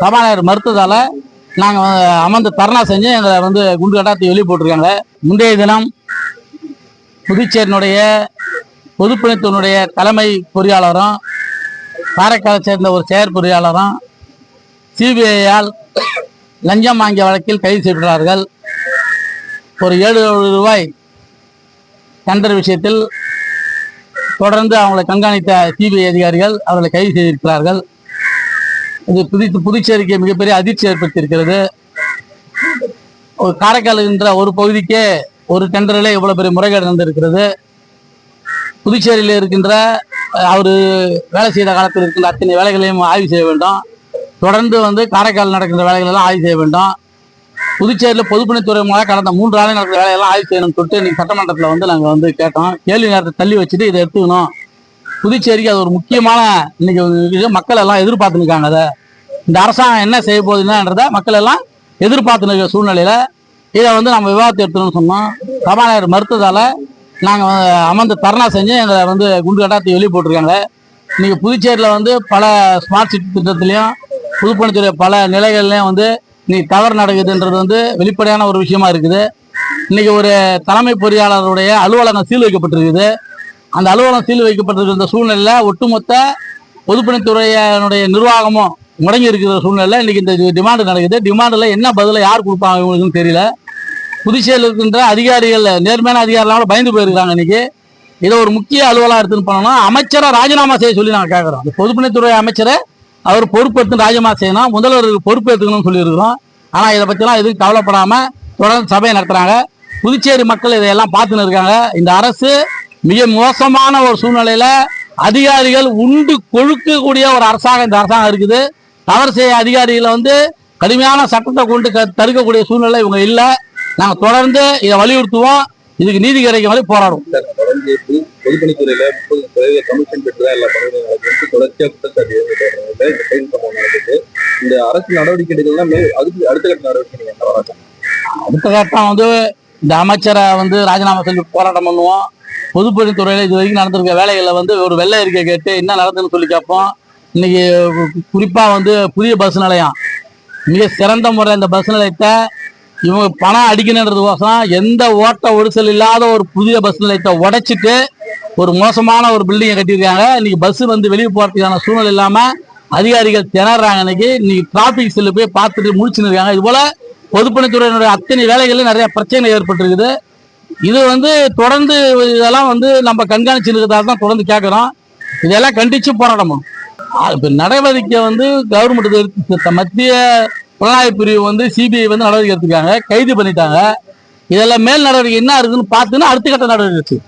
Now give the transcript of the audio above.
சபாநாயகர் மறுத்ததால நாங்கள் அமர்ந்து தர்ணா செஞ்சு எங்களை வந்து குண்டு கட்டாத்தி வெளியே போட்டிருக்காங்க. முந்தைய தினம் புதுச்சேரியினுடைய பொதுப்பணித்துவனுடைய தலைமை பொறியாளரும் காரைக்காலை சேர்ந்த ஒரு செயற் பொறியாளரும் சிபிஐயால் லஞ்சம் வாங்கிய வழக்கில் கைது செய்யப்பட்டார்கள் ஒரு ஏழு ரூபாய் டெண்டர் விஷயத்தில் தொடர்ந்து அவங்களை கண்காணித்த சிபிஐ அதிகாரிகள் அவர்களை கைது செய்திருக்கிறார்கள். இது புது புதுச்சேரிக்கு மிகப்பெரிய அதிர்ச்சி ஏற்படுத்தியிருக்கிறது. ஒரு காரைக்கால் என்ற ஒரு பகுதிக்கே ஒரு டெண்டரில் இவ்வளோ பெரிய முறைகேடு நடந்திருக்கிறது. புதுச்சேரியில் இருக்கின்ற அவர் வேலை செய்த காலத்தில் இருக்கின்ற அத்தனை வேலைகளையும் ஆய்வு செய்ய வேண்டும். தொடர்ந்து வந்து காரைக்கால் நடக்கின்ற வேலைகளெல்லாம் ஆய்வு செய்ய வேண்டும். புதுச்சேரியில் பொதுப்பணித்துறை மூலம் கடந்த மூன்று ஆண்டு நடக்கிற வேலையெல்லாம் ஆய்வு செய்யணும்னு சொல்லிட்டு இன்றைக்கி சட்டமன்றத்தில் வந்து நாங்கள் வந்து கேட்டோம். கேள்வி நேரத்தை தள்ளி வச்சுட்டு இதை எடுத்துக்கணும். புதுச்சேரிக்கு அது ஒரு முக்கியமான இன்னைக்கு மக்கள் எல்லாம் எதிர்பார்த்துருக்காங்க அதை. இந்த அரசாங்கம் என்ன செய்ய போகுதுன்றத மக்கள் எல்லாம் எதிர்பார்த்து நிற்கிற இதை வந்து நம்ம விவாதத்தை எடுத்துக்கணும்னு சொன்னோம். சபாநாயகர் மறுத்ததால் நாங்கள் அமர்ந்து தர்ணா செஞ்சு எங்களை வந்து குண்டு கட்டாத்தி வெளியே போட்டிருக்காங்க. இன்றைக்கி புதுச்சேரியில் வந்து பல ஸ்மார்ட் சிட்டி திட்டத்துலேயும் பொதுப்பணித்துறை பல நிலைகள்லையும் வந்து இன்றைக்கி தவறு நடக்குதுன்றது வந்து வெளிப்படையான ஒரு விஷயமா இருக்குது. இன்றைக்கி ஒரு தலைமை பொறியாளருடைய அலுவலகம் சீல் வைக்கப்பட்டிருக்குது. அந்த அலுவலகம் சீல் வைக்கப்பட்டிருக்கிற சூழ்நிலையில் ஒட்டுமொத்த பொதுப்பணித்துறையினுடைய நிர்வாகமும் முடங்கி இருக்கிற சூழ்நிலை இன்னைக்கு இந்த டிமாண்ட் நடக்குது. டிமாண்டில் என்ன பதிலை யார் கொடுப்பாங்க இவங்களுக்குன்னு தெரியல. புதுச்சேரியில் இருக்கின்ற அதிகாரிகள் நேர்மையான அதிகாரிலாம் கூட பயந்து போயிருக்காங்க இன்னைக்கு. இதை ஒரு முக்கிய அலுவலாக எடுத்துன்னு பண்ணணும் அமைச்சரை ராஜினாமா செய்ய சொல்லி நாங்கள் கேட்குறோம் பொதுப்பணித்துறை அமைச்சரை அவர் பொறுப்பேற்று ராஜினாமா செய்யணும். முதல்வர் பொறுப்பேற்றுக்கணும்னு சொல்லியிருக்கிறோம். ஆனால் இதை பற்றிலாம் எதுவும் கவலைப்படாமல் தொடர்ந்து சபையை நடத்துகிறாங்க புதுச்சேரி மக்கள் இதையெல்லாம் பார்த்துன்னு இருக்காங்க. இந்த அரசு மிக மோசமான ஒரு சூழ்நிலையில் அதிகாரிகள் உண்டு கொழுக்கக்கூடிய ஒரு அரசாங்கம் இந்த அரசாங்கம் இருக்குது. தவறு செய்ய அதிகாரிகளை வந்து கடுமையான சட்டத்தை கொண்டு தடுக்கக்கூடிய சூழ்நிலை இவங்க இல்லை. நாங்கள் தொடர்ந்து இதை வலியுறுத்துவோம். இதுக்கு நீதி கிடைக்கும் வரை பொது- பொதுப்பணித்துறையில கமிஷன் பெற்ற எல்லா தொடர்ச்சியா குற்றச்சாட்டு இந்த அரசு நடவடிக்கை எடுக்கலாம் அதுக்கு அடுத்த கட்ட நடவடிக்கை அடுத்த கட்டம் வந்து இந்த அமைச்சரை வந்து ராஜினாமா செஞ்சு போராட்டம் பண்ணுவோம். பொதுப்பணித்துறையில இது வரைக்கும் நடந்திருக்க வேலைகளில் வந்து ஒரு வெள்ளை அறிக்கை கேட்டு என்ன நடந்ததுன்னு சொல்லி கேட்போம். இன்னைக்கு குறிப்பாக வந்து புதிய பஸ் நிலையம். மிக சிறந்த முறை இந்த பஸ் நிலையத்தை இவங்க பணம் அடிக்கணுன்றதுக்கோசரம் எந்த ஓட்ட ஒரிசல் இல்லாத ஒரு புதிய பஸ் நிலையத்தை உடைச்சிட்டு ஒரு மோசமான ஒரு பில்டிங்கை கட்டியிருக்காங்க. இன்னைக்கு பஸ் வந்து வெளியே போகிறதுக்கான சூழ்நிலை இல்லாமல் அதிகாரிகள் திணறாங்க இன்னைக்கு. இன்னைக்கு டிராபிக் செல்லு போய் பார்த்துட்டு முடிச்சுன்னு இருக்காங்க இது போல பொதுப்பணித்துறையினுடைய அத்தனை வேலைகளில் நிறைய பிரச்சனை ஏற்பட்டிருக்குது. இது வந்து தொடர்ந்து இதெல்லாம் வந்து நம்ம கண்காணிச்சு இருக்கிறதால தான் தொடர்ந்து கேட்குறோம் இதெல்லாம் கண்டிச்சு போராடணும். நடவடிக்கை வந்து கவர்மெண்ட் மத்திய புலனாய்வு பிரிவு வந்து சிபிஐ வந்து நடவடிக்கை எடுத்துக்காங்க கைது பண்ணிட்டாங்க. இதெல்லாம் மேல் நடவடிக்கை என்ன இருக்குன்னு பார்த்துன்னு அடுத்த கட்ட நடவடிக்கை